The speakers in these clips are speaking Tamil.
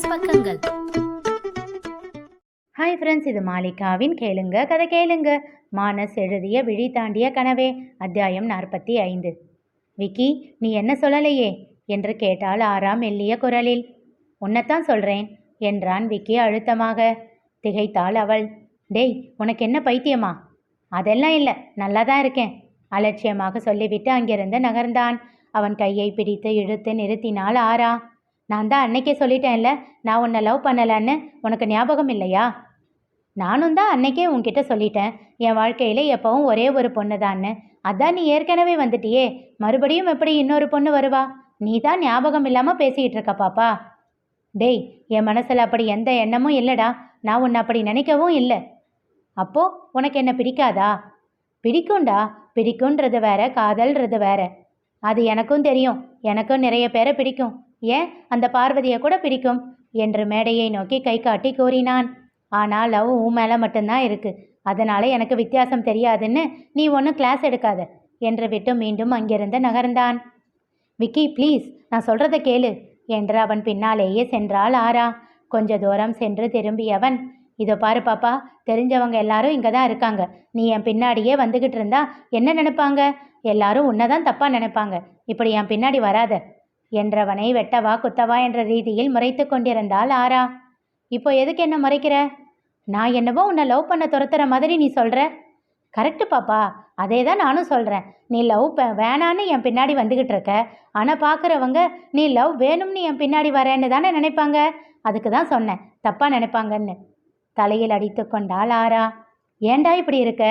மானஸ் பக்கங்கள். ஹாய் ஃப்ரெண்ட்ஸ் இது மாலிகாவின் கேளுங்க கதை கேளுங்க. மானஸ் எழுதிய விழி தாண்டிய கனவே அத்தியாயம் நாற்பத்தி ஐந்து. விக்கி நீ என்ன சொல்லலையே? என்று கேட்டாள் ஆறாம் மெல்லிய குரலில். உன்னைத்தான் சொல்கிறேன் என்றான் விக்கி அழுத்தமாக. திகைத்தாள் அவள். டேய் உனக்கு என்ன பைத்தியமா? அதெல்லாம் இல்லை நல்லா தான் இருக்கேன் அலட்சியமாக சொல்லிவிட்டு அங்கிருந்து நகர்ந்தான். அவன் கையை பிடித்து இழுத்து நிறுத்தினாள் ஆரா. நான் தான் அன்னைக்கே சொல்லிட்டேன்ல நான் உன்னை லவ் பண்ணலன்னு உனக்கு ஞாபகம் இல்லையா? நானும் தான் அன்னைக்கே உன்கிட்ட சொல்லிட்டேன். என் வாழ்க்கையில் எப்பவும் ஒரே ஒரு பொண்ணு தான்னு அதான் நீ ஏற்கனவே வந்துட்டியே. மறுபடியும் எப்படி இன்னொரு பொண்ணு வருவா? நீ தான் ஞாபகம் இல்லாமல் பேசிக்கிட்டு இருக்க பாப்பா. டேய் என் மனசில் அப்படி எந்த எண்ணமும் இல்லைடா. நான் உன்னை அப்படி நினைக்கவும் இல்லை. அப்போ உனக்கு என்ன பிடிக்காதா? பிடிக்கும்டா. பிடிக்குன்றது வேற காதல்ன்றது வேற. அது எனக்கும் தெரியும். எனக்கும் நிறைய பேரை பிடிக்கும். ஏன் அந்த பார்வதியை கூட பிடிக்கும்? என்று மேடையை நோக்கி கை காட்டி கூறினான். ஆனால் லவ் உன் மேலே மட்டும்தான் இருக்கு. அதனால எனக்கு வித்தியாசம் தெரியாதுன்னு நீ ஒன்றும் கிளாஸ் எடுக்காத என்று விட்டு மீண்டும் அங்கிருந்து நகர்ந்தான். விக்கி ப்ளீஸ் நான் சொல்கிறத கேளு என்று அவன் பின்னாலேயே சென்றாள் ஆரா. கொஞ்ச தூரம் சென்று திரும்பியவன் இதோ பாரு பாப்பா தெரிஞ்சவங்க எல்லாரும் இங்கே தான் இருக்காங்க. நீ என் பின்னாடியே வந்துக்கிட்டு இருந்தா என்ன நினைப்பாங்க? எல்லாரும் உன்னை தான் தப்பாக நினைப்பாங்க. இப்படி என் பின்னாடி வராத. என்றவனை வெட்டவா குத்தவா என்ற ரீதியில் முறைத்து கொண்டிருந்தாள் ஆரா. இப்போ எதுக்கு என்ன முறைக்கிற? நான் என்னவோ உன்னை லவ் பண்ண துரத்துற மாதிரி நீ சொல்கிற கரெக்டு பாப்பா அதே தான் நானும் சொல்கிறேன் நீ லவ் ப வேணான்னு என் பின்னாடி வந்துக்கிட்டு இருக்க. ஆனால் பார்க்குறவங்க நீ லவ் வேணும்னு என் பின்னாடி வரேன்னு தானே நினைப்பாங்க? அதுக்கு தான் சொன்னேன் தப்பாக நினைப்பாங்கன்னு. தலையில் அடித்து கொண்டாள் ஆரா. ஏண்டா இப்படி இருக்க?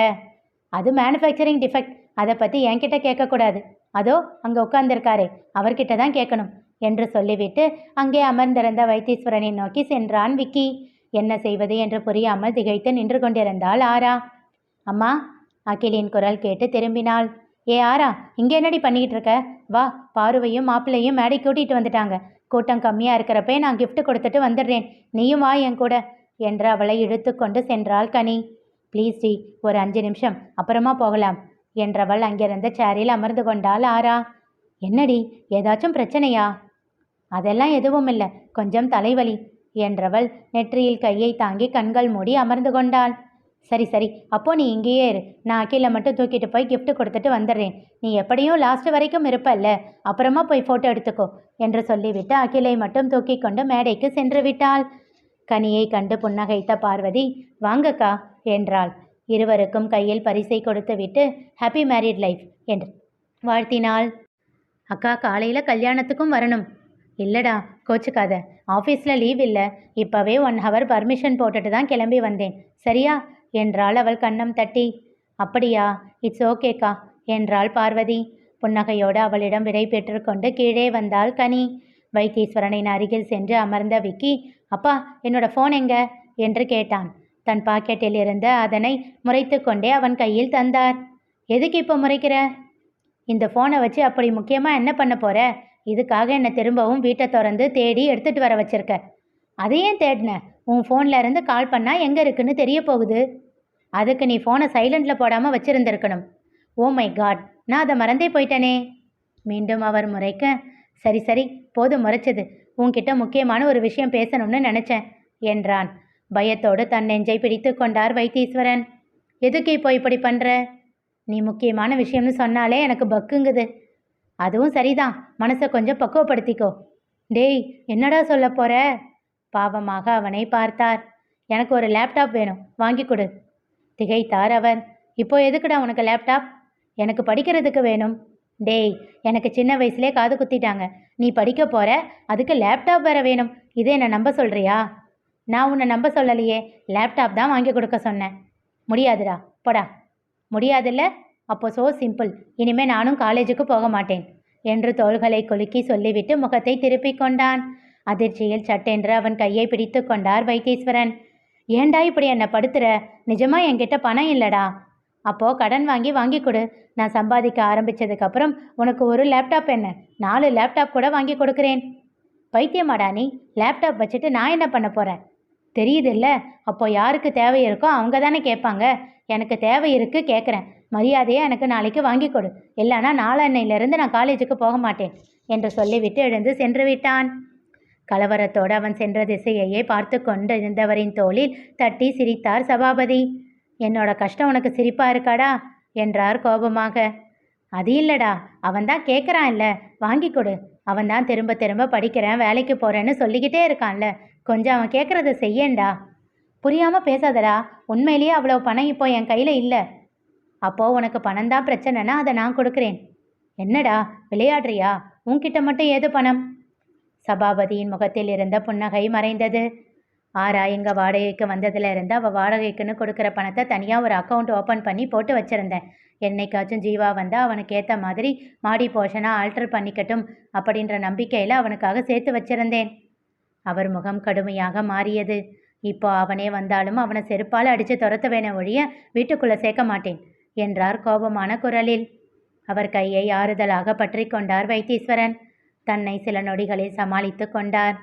அது மேனுஃபேக்சரிங் டிஃபெக்ட் அதை பற்றி என்கிட்ட கேட்கக்கூடாது. அதோ அங்கே உட்கார்ந்திருக்காரே அவர்கிட்ட தான் கேட்கணும் என்று சொல்லிவிட்டு அங்கே அமர்ந்திருந்த வைத்தீஸ்வரனை நோக்கி சென்றான் விக்கி. என்ன செய்வது என்று புரியாமல் திகைத்து நின்று கொண்டிருந்தாள் ஆரா. அம்மா அகிலின் குரல் கேட்டு திரும்பினாள். ஏ ஆரா இங்கே என்னடி பண்ணிக்கிட்டு இருக்க? வா பாருவையும் மாப்பிள்ளையும் மேடை கூட்டிகிட்டு வந்துட்டாங்க. கூட்டம் கம்மியாக இருக்கிறப்பே நான் கிஃப்ட் கொடுத்துட்டு வந்துடுறேன். நீயும் வா என் கூட என்று அவளை இழுத்து கொண்டு சென்றாள் கனி. ப்ளீஸ் டி ஒரு அஞ்சு நிமிஷம் அப்புறமா போகலாம். என்றவள் அங்கிருந்த சேரில் அமர்ந்து கொண்டாள். ஆரா என்னடி ஏதாச்சும் பிரச்சனையா? அதெல்லாம் எதுவும் இல்லை கொஞ்சம் தலைவலி என்றவள் நெற்றியில் கையை தாங்கி கண்கள் மூடி அமர்ந்து கொண்டாள். சரி சரி அப்போ நீ இங்கேயே இரு. நான் அகிலை மட்டும் தூக்கிட்டு போய் கிஃப்ட் கொடுத்துட்டு வந்துடுறேன். நீ எப்படியும் லாஸ்ட் வரைக்கும் இருப்பல்ல அப்புறமா போய் ஃபோட்டோ எடுத்துக்கோ என்று சொல்லிவிட்டு அகிலை மட்டும் தூக்கி கொண்டு மேடைக்கு சென்று விட்டாள். கனியை கண்டு புன்னகைத்த பார்வதி வாங்கக்கா என்றாள். இருவருக்கும் கையில் பரிசை கொடுத்துவிட்டு ஹாப்பி மேரிட் லைஃப் என்று. வாழ்த்தினாள். அக்கா காலையில் கல்யாணத்துக்கும் வரணும். இல்லைடா கோச்சுக்காத. ஆஃபீஸில் லீவ் இல்லை. இப்போவே ஒன் ஹவர் பர்மிஷன் போட்டுட்டு தான் கிளம்பி வந்தேன். சரியா? என்றாள் அவள் கன்னம் தட்டி. அப்படியா? இட்ஸ் ஓகேக்கா என்றாள் பார்வதி. புன்னகையோடு அவளிடம் விடை பெற்றுக்கொண்டு கீழே வந்தாள் கனி. வைத்தீஸ்வரனின் அருகில் சென்று அமர்ந்த விக்கி அப்பா என்னோட ஃபோன் எங்க? என்று கேட்டான். தன் பாக்கெட்டில் இருந்த அதனை முறைத்து கொண்டே அவன் கையில் தந்தார். எதுக்கு இப்போ முறைக்கிற? இந்த ஃபோனை வச்சு அப்படி முக்கியமாக என்ன பண்ண போற? இதுக்காக என்னை திரும்பவும் வீட்டை திறந்து தேடி எடுத்துகிட்டு வர வச்சிருக்க? அதை தேடின? உன் ஃபோனில் இருந்து கால் பண்ணால் எங்கே இருக்குன்னு தெரிய போகுது. அதுக்கு நீ ஃபோனை சைலண்டில் போடாமல் வச்சிருந்திருக்கணும். ஓ மை காட் நான் அதை மறந்தே போயிட்டேனே. மீண்டும் அவர் முறைக்க சரி சரி போதும் முறைச்சது. உன்கிட்ட முக்கியமான ஒரு விஷயம் பேசணும்னு நினச்சேன் என்றான். பயத்தோடு தன் நெஞ்சை பிடித்து கொண்டார் வைத்தீஸ்வரன். எதுக்கு இப்போ இப்படி பண்ணுற நீ முக்கியமான விஷயம்னு சொன்னாலே எனக்கு பக்குங்குது. அதுவும் சரிதான். மனசை கொஞ்சம் பக்குவப்படுத்திக்கோ. டேய் என்னடா சொல்ல போற? பாவமாக அவனை பார்த்தார். எனக்கு ஒரு லேப்டாப் வேணும். வாங்கி கொடு. திகைத்தார் அவர். இப்போ எதுக்குடா உனக்கு லேப்டாப்? எனக்கு படிக்கிறதுக்கு வேணும். டேய் எனக்கு சின்ன வயசுலேயே காது குத்திட்டாங்க. நீ படிக்க போற? அதுக்கு லேப்டாப் வேற வேணும். இதே என்ன நம்ப சொல்றியா? நான் உன்னை நம்ப சொல்லலையே. லேப்டாப் தான் வாங்கி கொடுக்க சொன்னேன். முடியாதுடா. போடா. முடியாதுல்ல? அப்போ சோ சிம்பிள் இனிமே நானும் காலேஜுக்கு போக மாட்டேன் என்று தோள்களை குலுக்கி சொல்லிவிட்டு முகத்தை திருப்பிக் கொண்டான். அதிர்ச்சியில் சட்டென்று அவன் கையை பிடித்து கொண்டார் வைத்தீஸ்வரன். ஏன்டா இப்படி என்னை படுத்துற? நிஜமா என்கிட்ட பணம் இல்லடா. அப்போ கடன் வாங்கி வாங்கி கொடு. நான் சம்பாதிக்க ஆரம்பிச்சதுக்கப்புறம் உனக்கு ஒரு லேப்டாப் என்ன? நாலு லேப்டாப் கூட வாங்கி கொடுக்குறேன். பைத்தியமாடா நீ. லேப்டாப் வச்சுட்டு நான் என்ன பண்ண போகிறேன் தெரியுதுல்ல? அப்போ யாருக்கு தேவை இருக்கோ அவங்க தானே கேட்பாங்க. எனக்கு தேவை இருக்கு கேட்குறேன். மரியாதையை எனக்கு நாளைக்கு வாங்கி கொடு. இல்லைன்னா நாளன்னையிலிருந்து நான் காலேஜுக்கு போக மாட்டேன் என்று சொல்லிவிட்டு எழுந்து சென்று விட்டான். கலவரத்தோடு அவன் சென்ற திசையையே பார்த்து கொண்டு இருந்தவரின் தோளில் தட்டி சிரித்தார் சபாபதி. என்னோட கஷ்டம் உனக்கு சிரிப்பா இருக்காடா? என்றார் கோபமாக. அது இல்லடா. அவன்தான் கேட்குறான் இல்லை வாங்கி கொடு. அவன் தான் திரும்ப திரும்ப படிக்கிறேன் வேலைக்கு போகிறேன்னு சொல்லிக்கிட்டே இருக்கான்ல. கொஞ்சம் அவன் கேட்குறத செய்யேன்டா. புரியாமல் பேசாதடா. உண்மையிலேயே அவ்வளோ பணம் இப்போ என் கையில் இல்லை. அப்போது உனக்கு பணம் தான் பிரச்சனைனா அதை நான் கொடுக்குறேன். என்னடா விளையாடுறியா? உன்கிட்ட மட்டும் ஏது பணம்? சபாபதியின் முகத்தில் இருந்த புன்னகை மறைந்தது. ஆரா எங்கள் வாடகைக்கு வந்ததுல இருந்து அவள் வாடகைக்குன்னு கொடுக்குற பணத்தை தனியாக ஒரு அக்கௌண்ட் ஓப்பன் பண்ணி போட்டு வச்சுருந்தேன். என்னைக்காச்சும் ஜீவா வந்தால் அவனுக்கு ஏற்ற மாதிரி மாடி போர்ஷனாக ஆல்டர் பண்ணிக்கட்டும் அப்படின்ற நம்பிக்கையில் அவனுக்காக சேர்த்து வச்சிருந்தேன். அவர் முகம் கடுமையாக மாறியது. இப்போ அவனே வந்தாலும் அவனை செருப்பால் அடித்து துரத்த வேண ஒழிய வீட்டுக்குள்ளே சேர்க்க மாட்டேன் என்றார் கோபமான குரலில். அவர் கையை ஆறுதலாக பற்றி கொண்டார் வைத்தீஸ்வரன். தன்னை சில நொடிகளில் சமாளித்து கொண்டார்.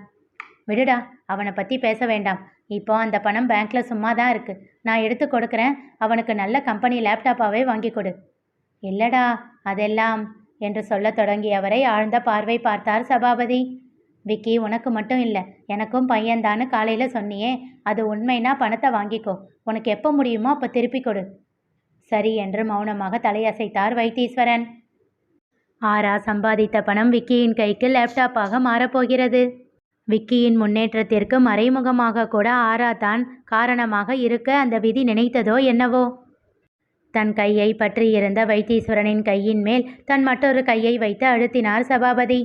விடுடா அவனை பற்றி பேச வேண்டாம். இப்போ அந்த பணம் பேங்க்ல சும்மா தான் இருக்கு. நான் எடுத்து கொடுக்குறேன். அவனுக்கு நல்ல கம்பெனி லேப்டாப்பாவே வாங்கி கொடு. இல்லடா அதெல்லாம் என்று சொல்லத் தொடங்கியவரை ஆழ்ந்த பார்வை பார்த்தார் சபாபதி. விக்கி உனக்கு மட்டும் இல்லை எனக்கும் பையன்தான்னு காலையில் சொன்னியே அது உண்மைனா பணத்தை வாங்கிக்கோ. உனக்கு எப்போ முடியுமோ அப்போ திருப்பி கொடு. சரி என்று மௌனமாக தலையசைத்தார் வைத்தீஸ்வரன். ஆரா சம்பாதித்த பணம் விக்கியின் கைக்கு லேப்டாப்பாக மாறப்போகிறது விக்கியின் முன்னேற்றத்திற்கு மறைமுகமாக கூட ஆரா தான் காரணமாக இருக்க அந்த விதி நினைத்ததோ என்னவோ? தன் கையை பற்றியிருந்த வைத்தீஸ்வரனின் கையின் மேல் தன் மற்றொரு கையை வைத்து அழுத்தினார் சபாபதி.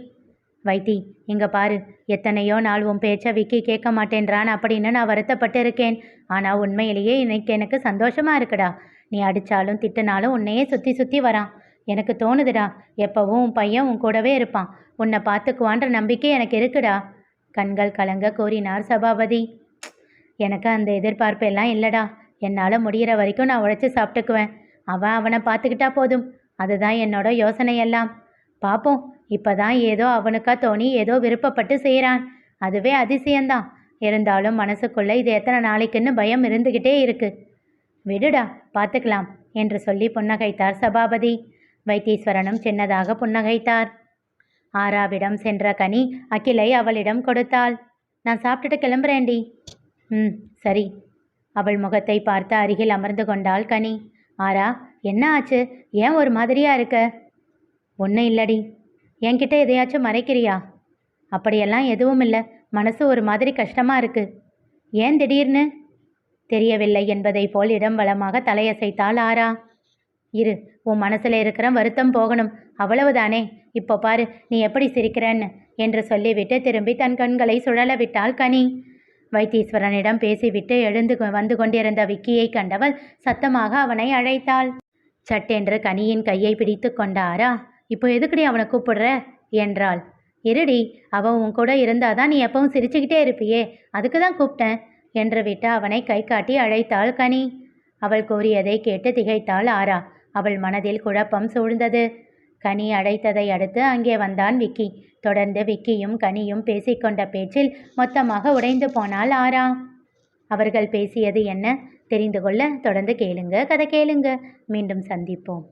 வைத்தி இங்க பாரு எத்தனையோ நாள் உன் பேச்ச விக்கி கேட்க மாட்டேன்றான் அப்படின்னு நான் வருத்தப்பட்டு இருக்கேன் ஆனால் உண்மையிலேயே இன்னைக்கு எனக்கு சந்தோஷமா இருக்குடா. நீ அடித்தாலும் திட்டினாலும் உன்னையே சுற்றி சுற்றி வரான். எனக்கு தோணுதுடா எப்பவும் உன் பையன் உன் கூடவே இருப்பான். உன்னை பார்த்துக்குவான்ற நம்பிக்கை எனக்கு இருக்குடா. கண்கள் கலங்க கூறினார் சபாபதி. எனக்கு அந்த எதிர்பார்ப்பு எல்லாம் இல்லைடா. என்னால் முடிகிற வரைக்கும் நான் உழைச்சி சாப்பிட்டுக்குவேன். அவன் அவனை பார்த்துக்கிட்டா போதும். அதுதான் என்னோட யோசனை எல்லாம் பார்ப்போம் இப்போதான் ஏதோ அவனுக்கா தோணி ஏதோ விருப்பப்பட்டு செய்கிறான் அதுவே அதிசயம்தான். இருந்தாலும் மனசுக்குள்ளே இது எத்தனை நாளைக்குன்னு பயம் இருந்துக்கிட்டே இருக்கு. விடுடா பார்த்துக்கலாம் என்று சொல்லி புன்னகைத்தார் சபாபதி. வைத்தீஸ்வரனும் சின்னதாக புன்னகைத்தார். ஆராவிடம் சென்ற கனி அகிலை அவளிடம் கொடுத்தாள். நான் சாப்பிட்டுட்டு கிளம்புறேன்டி. ம் சரி. அவள் முகத்தை பார்த்து அருகில் அமர்ந்து கொண்டாள் கனி. ஆரா என்ன ஆச்சு? ஏன் ஒரு மாதிரியா இருக்க? ஒன்றும் இல்லடி. என்கிட்ட எதையாச்சும் மறைக்கிறியா? அப்படியெல்லாம் எதுவும் இல்லை. மனசு ஒரு மாதிரி கஷ்டமா இருக்கு. ஏன் திடீர்னு? தெரியவில்லை என்பதை போல் இடம் வளமாக தலையசைத்தாள் ஆரா. இரு உன் மனசில் இருக்கிற வருத்தம் போகணும். அவ்வளவுதானே? இப்போ பாரு நீ எப்படி சிரிக்கிறன்னு? என்று சொல்லிவிட்டு திரும்பி தன் கண்களை சுழல விட்டாள் கனி. வைத்தீஸ்வரனிடம் பேசிவிட்டு எழுந்து வந்து கொண்டிருந்த விக்கியை கண்டவள் சத்தமாக அவனை அழைத்தாள். சட்டென்று கனியின் கையை பிடித்து கொண்டாரா? இப்போ எதுக்குடி அவனை கூப்பிடுற? என்றாள். இருடி அவன் உன் கூட இருந்தாதான் நீ எப்பவும் சிரிச்சுக்கிட்டே இருப்பியே. அதுக்கு தான் கூப்பிட்டேன் என்று விட்டு அவனை கை காட்டி அழைத்தாள் கனி. அவள் கூறியதை கேட்டு திகைத்தாள் ஆரா. அவள் மனதில் குழப்பம் சூழ்ந்தது. கனி அழைத்ததை அடுத்து அங்கே வந்தான் விக்கி. தொடர்ந்து விக்கியும் கனியும் பேசிக்கொண்ட பேச்சில் மொத்தமாக உடைந்து போனால் ஆரா. அவர்கள் பேசியது என்ன? தெரிந்து கொள்ள தொடர்ந்து கேளுங்க. கதை கேளுங்க. மீண்டும் சந்திப்போம்.